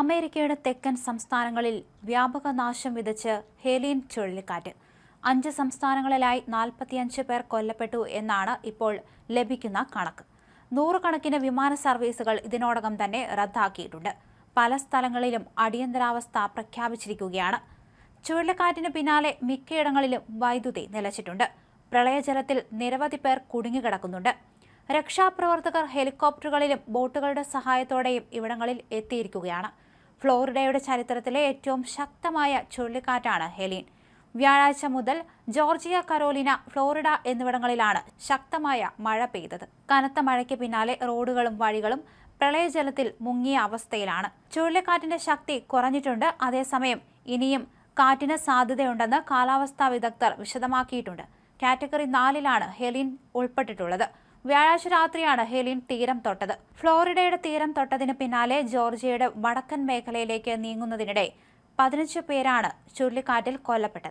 അമേരിക്കയുടെ തെക്കൻ സംസ്ഥാനങ്ങളിൽ വ്യാപക നാശം വിതച്ച് ഹേലീൻ ചുഴലിക്കാറ്റ്. അഞ്ച് സംസ്ഥാനങ്ങളിലായി നാൽപ്പത്തിയഞ്ച് പേർ കൊല്ലപ്പെട്ടു എന്നാണ് ഇപ്പോൾ ലഭിക്കുന്ന കണക്ക്. നൂറുകണക്കിന് വിമാന സർവീസുകൾ ഇതിനോടകം തന്നെ റദ്ദാക്കിയിട്ടുണ്ട്. പല സ്ഥലങ്ങളിലും അടിയന്തരാവസ്ഥ പ്രഖ്യാപിച്ചിരിക്കുകയാണ്. ചുഴലിക്കാറ്റിന് പിന്നാലെ മിക്കയിടങ്ങളിലും വൈദ്യുതി നിലച്ചിട്ടുണ്ട്. പ്രളയജലത്തിൽ നിരവധി പേർ കുടുങ്ങിക്കിടക്കുന്നുണ്ട്. രക്ഷാപ്രവർത്തകർ ഹെലികോപ്റ്ററുകളിലും ബോട്ടുകളുടെ സഹായത്തോടെയും ഇവിടങ്ങളിൽ എത്തിയിരിക്കുകയാണ്. ഫ്ലോറിഡയുടെ ചരിത്രത്തിലെ ഏറ്റവും ശക്തമായ ചുഴലിക്കാറ്റാണ് ഹെലീൻ. വ്യാഴാഴ്ച മുതൽ ജോർജിയ കരോലിന ഫ്ലോറിഡ എന്നിവിടങ്ങളിലാണ് ശക്തമായ മഴ പെയ്തത്. കനത്ത മഴയ്ക്ക് പിന്നാലെ റോഡുകളും വഴികളും പ്രളയജലത്തിൽ മുങ്ങിയ അവസ്ഥയിലാണ്. ചുഴലിക്കാറ്റിന്റെ ശക്തി കുറഞ്ഞിട്ടുണ്ട്. അതേസമയം ഇനിയും കാറ്റിന് സാധ്യതയുണ്ടെന്ന് കാലാവസ്ഥാ വിദഗ്ധർ വിശദമാക്കിയിട്ടുണ്ട്. കാറ്റഗറി നാലിലാണ് ഹെലിൻ ഉൾപ്പെട്ടിട്ടുള്ളത്. വ്യാഴാഴ്ച രാത്രിയാണ് ഹെലിൻ തീരം തൊട്ടത്. ഫ്ലോറിഡയുടെ തീരം തൊട്ടതിന് പിന്നാലെ ജോർജിയയുടെ വടക്കൻ മേഖലയിലേക്ക് നീങ്ങുന്നതിനിടെ പതിനഞ്ച് പേരാണ് ചുഴലിക്കാറ്റിൽ കൊല്ലപ്പെട്ടത്.